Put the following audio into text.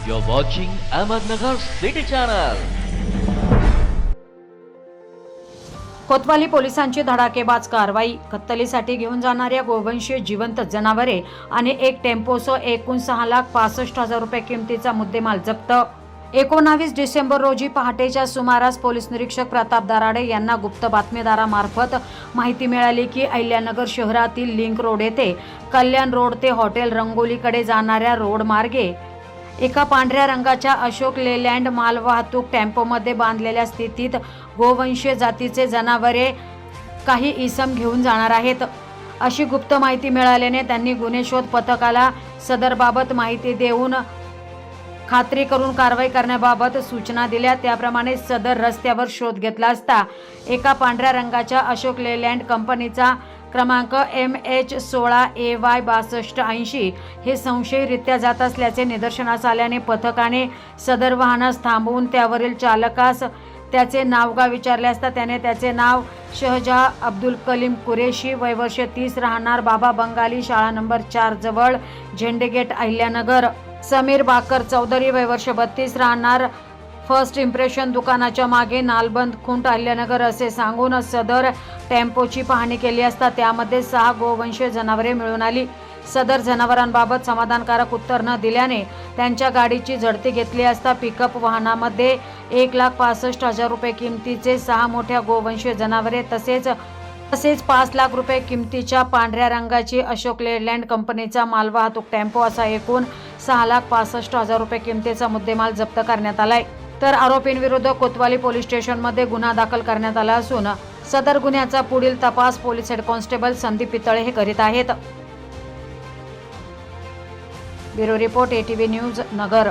You're watching Ahmednagar City Channel. कोतवाली पोलिसांची धडाकेबाज कारवाई कत्तलीसाठी घेऊन जाणाऱ्या गोवंशीय जिवंत जनावरे आणि एक टेम्पोसह एकूण सहा लाख पासष्ट हजार रुपये किमतीचा मुद्देमाल जप्त एकोणावीस डिसेंबर रोजी पहाटेच्या सुमारास पोलीस निरीक्षक प्रताप दराडे यांना गुप्त बातमीदारामार्फत माहिती मिळाली की अहिल्यानगर शहरातील लिंक रोड येथे कल्याण रोड ते हॉटेल रंगोलीकडे जाणाऱ्या रोड मार्गे एका पांढऱ्या रंगाच्या अशोक लेलँड मालवाहतूक टेम्पोमध्ये बांधलेल्या स्थितीत गोवंशीय जातीचे जनावरे काही इसम घेऊन जाणार आहेत. अशी गुप्त माहिती मिळाल्याने त्यांनी गुन्हे शोध पथकाला सदरबाबत माहिती देऊन खात्री करून कारवाई करण्याबाबत सूचना दिल्या. त्याप्रमाणे सदर रस्त्यावर शोध घेतला असता एका पांढऱ्या रंगाच्या अशोक लेलँड कंपनीचा क्रमांक एम एच सोळा ए वाय बासष्ट ऐंशी. हे संशयरित्या जात असल्याचे निदर्शनास आल्याने पथकाने सदर वाहनास थांबवून त्यावरील चालकास त्याचे नावगाव विचारले असता त्याने त्याचे नाव शहजहा अब्दुल कलीम कुरेशी वयवर्ष तीस राहणार बाबा बंगाली शाळा नंबर चार जवळ झेंडेगेट अहिल्यानगर. समीर बाकर चौधरी वयवर्ष बत्तीस राहणार फर्स्ट इम्प्रेशन दुकानाच्या मागे नालबंद खुंट अहिल्यानगर असे सांगून सदर टेम्पोची पाहणी केली असता त्यामध्ये सहा गोवंशीय जनावरे मिळून आली. सदर जनावरांबाबत समाधानकारक उत्तर न दिल्याने त्यांच्या गाडीची झडती घेतली असता पिकअप वाहनामध्ये एक लाख पासष्ट हजार रुपये किमतीचे सहा मोठ्या गोवंशीय जनावरे तसेच तसेच पाच लाख रुपये किमतीच्या पांढऱ्या रंगाची अशोक लेलँड कंपनीचा मालवाहतूक टेम्पो असा एकूण सहा लाख पासष्ट हजार रुपये किमतीचा मुद्देमाल जप्त करण्यात आलाय. तर आरोपींविरुद्ध कोतवाली पोलीस स्टेशनमध्ये गुन्हा दाखल करण्यात आला असून सदर गुन्ह्याचा पुढील तपास police head constable Sandeep Pitale हे करीत आहेत. Bureau report ATV news Nagar.